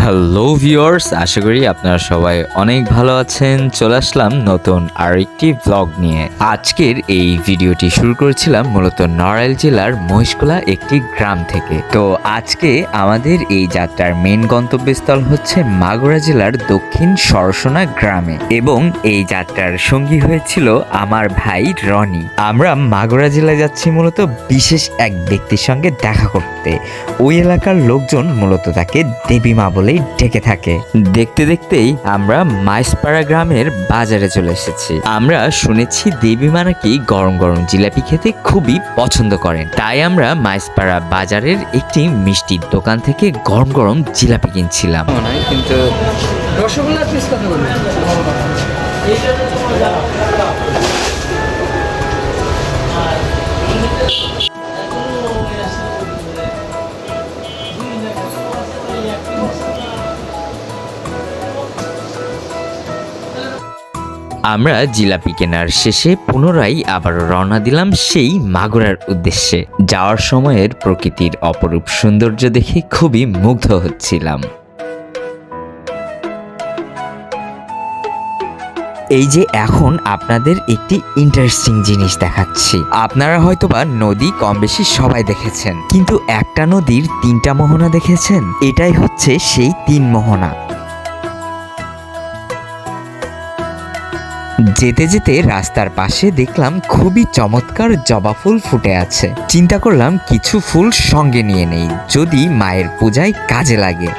Hello viewers আশা করি আপনারা সবাই অনেক ভালো আছেন। চলে আসলাম নতুন আরেকটি ব্লগ নিয়ে। আজকের এই ভিডিওটি শুরু করেছিলাম মূলত নড়াইল জেলার মহিষকুলা একটি গ্রাম থেকে। তো আজকে আমাদের এই যাত্রার মেন গন্তব্যস্থল হচ্ছে মাগুরা জেলার দক্ষিণ সরসনা গ্রামে। এবং এই যাত্রার সঙ্গী হয়েছিল আমার ভাই রনি। আমরা মাগুরা জেলায় যাচ্ছি মূলত বিশেষ এক ব্যক্তির সঙ্গে দেখা করতে। ওই এলাকার লোকজন মূলত তাকে দেবী মা বলেই ডেকে থাকে। দেখতে দেখতেই আমরা মাইসপাড়া গ্রামের বাজারে চলে এসেছি। আমরা শুনেছি দেবী নাকি গরম গরম জিলাপি খেতে খুবই পছন্দ করেন। তাই আমরা মাইসপাড়া বাজারের একটি মিষ্টির দোকান থেকে গরম গরম জিলাপি কিনছিলাম। কিন্তু আমরা জিলাপি কেনার শেষে পুনরায় আবার রওনা দিলাম সেই মাগুরার উদ্দেশ্যে। যাওয়ার সময়ের প্রকৃতির অপরূপ সৌন্দর্য দেখে খুবই মুগ্ধ হচ্ছিলাম। এই যে এখন আপনাদের একটি ইন্টারেস্টিং জিনিস দেখাচ্ছি। আপনারা হয়তোবা নদী কম বেশি সবাই দেখেছেন, কিন্তু একটা নদীর তিনটা মোহনা দেখেছেন? এটাই হচ্ছে সেই তিন মোহনা। যেতে যেতে রাস্তার পাশে দেখলাম খুবই চমৎকার জবা ফুল ফুটে আছে চিন্তা করলাম কিছু ফুল সঙ্গে নিয়ে নেই, যদি মায়ের পূজায় কাজে লাগে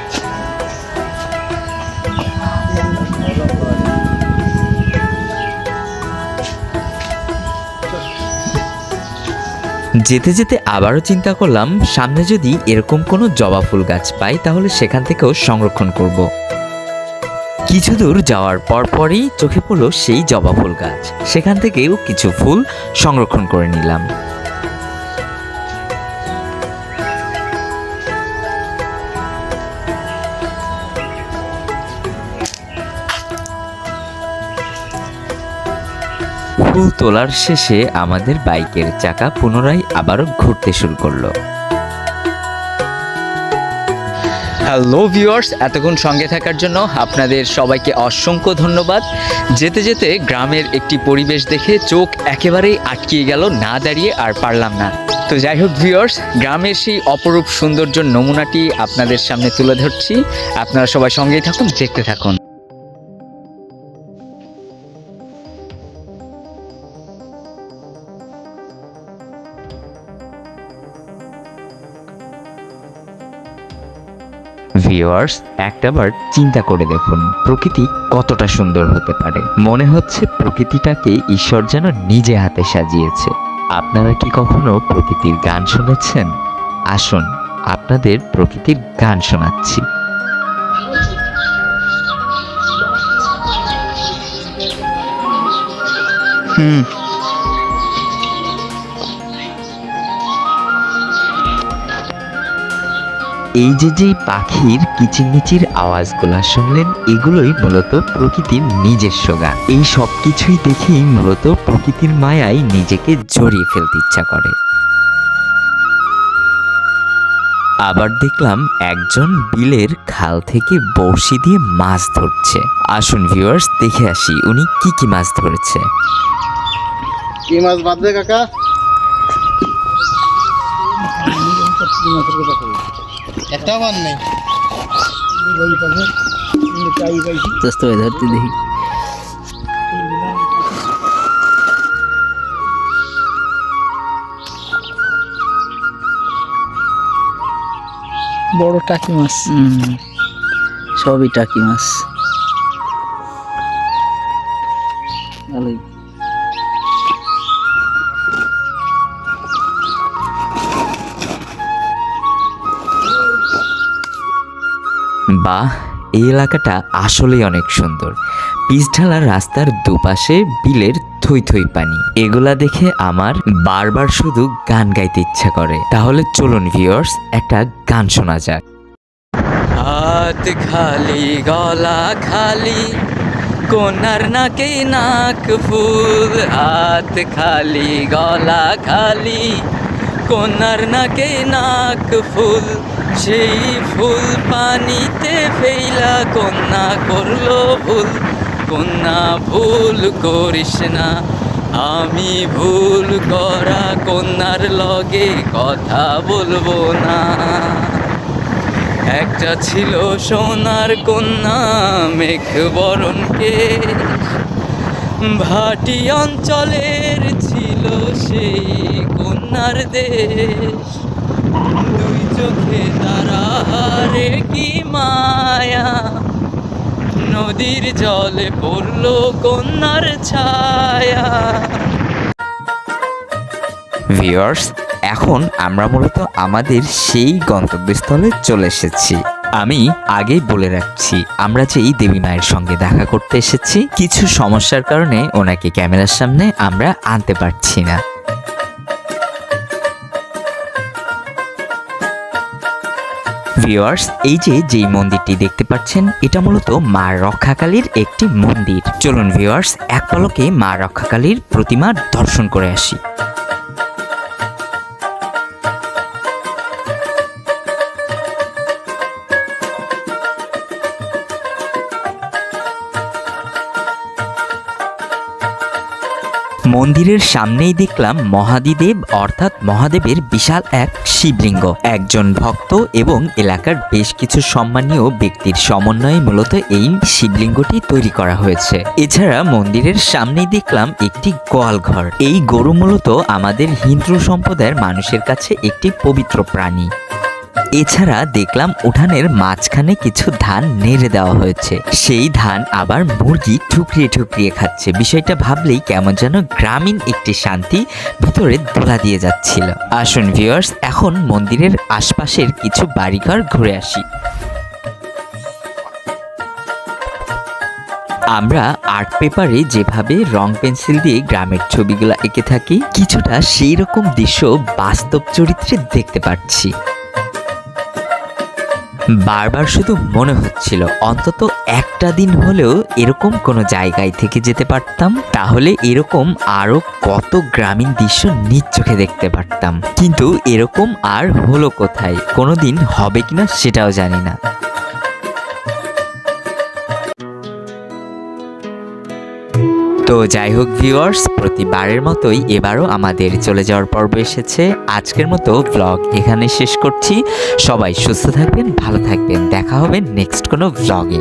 যেতে যেতে আবারও চিন্তা করলাম, সামনে যদি এরকম কোনো জবা ফুল গাছ পাই, তাহলে সেখান থেকেও সংরক্ষণ করব। কিছু দূর যাওয়ার পরপরই চোখে পড়ল সেই জবা ফুল গাছ। সেখান থেকেও কিছু ফুল সংরক্ষণ করে নিলাম। ফুল তোলার শেষে আমাদের বাইকের চাকা পুনরায় আবারও ঘুরতে শুরু করল। হ্যালো ভিউয়ার্স, এতক্ষণ সঙ্গে থাকার জন্য আপনাদের সবাইকে অসংখ্য ধন্যবাদ। যেতে যেতে গ্রামের একটি পরিবেশ দেখে চোখ একেবারেই আটকিয়ে গেল, না দাঁড়িয়ে আর পারলাম না। তো যাই হোক ভিউয়ার্স, গ্রামের সেই অপরূপ সৌন্দর্য নমুনাটি আপনাদের সামনে তুলে ধরছি। আপনারা সবাই সঙ্গেই থাকুন, দেখতে থাকুন। ভিউয়ার্স একটাবার চিন্তা করে দেখুন, প্রকৃতি কতটা সুন্দর হতে পারে। মনে হচ্ছে প্রকৃতিটাকে ঈশ্বর যেন নিজে হাতে সাজিয়েছে। আপনারা কি কখনো প্রকৃতির গান শুনেছেন? আসুন, আপনাদের প্রকৃতির গান শোনাচ্ছি। হুম। এই যে যে পাখির কিচিরমিচির আওয়াজগুলা শুনলেন, এগুলোই মূলত প্রকৃতির নিজস্ব গান। এই সব কিছুই দেখেই মূলত প্রকৃতির মায়ায় নিজেকে জড়িয়ে ফেলতে ইচ্ছা করে। আবার দেখলাম একজন বিলের খাল থেকে বড়শি দিয়ে মাছ ধরছে। আসুন ভিউয়ার্স দেখে আসি উনি কি কি মাছ ধরেছে। কি মাছ বাঁধবে কাকা? একটা মান নেই। দোস্ত ভাই ধরতে দেখি। বড় টাকি মাছ। সবই টাকি মাছ। বাহ এই এলাকাটা আসলেই অনেক সুন্দর। পিচঢালা রাস্তার দুপাশে বিলের থই থই পানি। এগুলা দেখে আমার বারবার শুধু গান গাইতে ইচ্ছা করে। তাহলে চলুন ভিউয়ার্স একটা গান শোনা যাক। হাত খালি, গলা খালি, কোনার নাকে নাক ফুল। হাত খালি, গলা খালি কন্যার নাকে নাক ফুল। সেই ফুল পানিতে ফেইলা কন্যা করল ভুল। কন্যা ভুল করিস না, আমি ভুল করা কন্যার লগে কথা বলব না। একটা ছিল সোনার কন্যা মেঘ বরণকে ভাটি অঞ্চলের ছিল সেই কন্যার দেশ। দুই চোখে তারারে কি মায়া? নদীর জলে পড়ল কন্যার ছায়া। ভিউয়ার্স, এখন আমরা মূলত আমাদের সেই গন্তব্যস্থলে চলে এসেছি। আমি আগেই বলে রাখছি, আমরা যে এই দেবী মায়ের সঙ্গে দেখা করতে এসেছি, কিছু সমস্যার কারণে ওনাকে ক্যামেরার সামনে আমরা আনতে পারছি না। ভিউয়ার্স এই যে যেই মন্দিরটি দেখতে পাচ্ছেন, এটা মূলত মা রক্ষাকালীর একটি মন্দির। চলুন ভিওয়ার্স এক পলকে মা রক্ষাকালীর প্রতিমা দর্শন করে আসি। মন্দিরের সামনেই দেখলাম মহাদিদেব, অর্থাৎ মহাদেবের বিশাল এক শিবলিঙ্গ। একজন ভক্ত এবং এলাকার বেশ কিছু সম্মানীয় ব্যক্তির সমন্বয়ে মূলত এই শিবলিঙ্গটি তৈরি করা হয়েছে। এছাড়া মন্দিরের সামনেই দেখলাম একটি গোয়াল ঘর। এই গরু মূলত আমাদের হিন্দু সম্প্রদায়ের মানুষের কাছে একটি পবিত্র প্রাণী। এছাড়া দেখলাম উঠানের মাঝখানে কিছু ধান নেড়ে দেওয়া হয়েছে। সেই ধান আবার মুরগি ঠুকরিয়ে ঠুকরিয়ে খাচ্ছে। বিষয়টা ভাবলেই কেমন যেন গ্রামীণ একটি শান্তি ভিতরে দোলা দিয়ে যাচ্ছিল। আসুন ভিউয়ার্স এখন মন্দিরের আশপাশের কিছু বাড়িঘর ঘুরে আসি। আমরা আর্ট পেপারে যেভাবে রং পেন্সিল দিয়ে গ্রামের ছবিগুলো এঁকে থাকি, কিছুটা সেই রকম দৃশ্য বাস্তব চরিত্রে দেখতে পাচ্ছি। বারবার শুধু মনে হচ্ছিল, অন্তত একটা দিন হলেও এরকম কোনো জায়গায় থেকে যেতে পারতাম, তাহলে এরকম আরও কত গ্রামীণ দৃশ্য নিজ চোখে দেখতে পারতাম। কিন্তু এরকম আর হলো কোথায়? কোনোদিন হবে কিনা সেটাও জানি না। তো যাই হোক ভিউয়ার্স, প্রতিবারের মতোই এবারও আমাদের চলে যাওয়ার পর্ব এসেছে। আজকের মতো ব্লগ এখানে শেষ করছি। সবাই সুস্থ থাকবেন, ভালো থাকবেন। দেখা হবে নেক্সট কোনো ব্লগে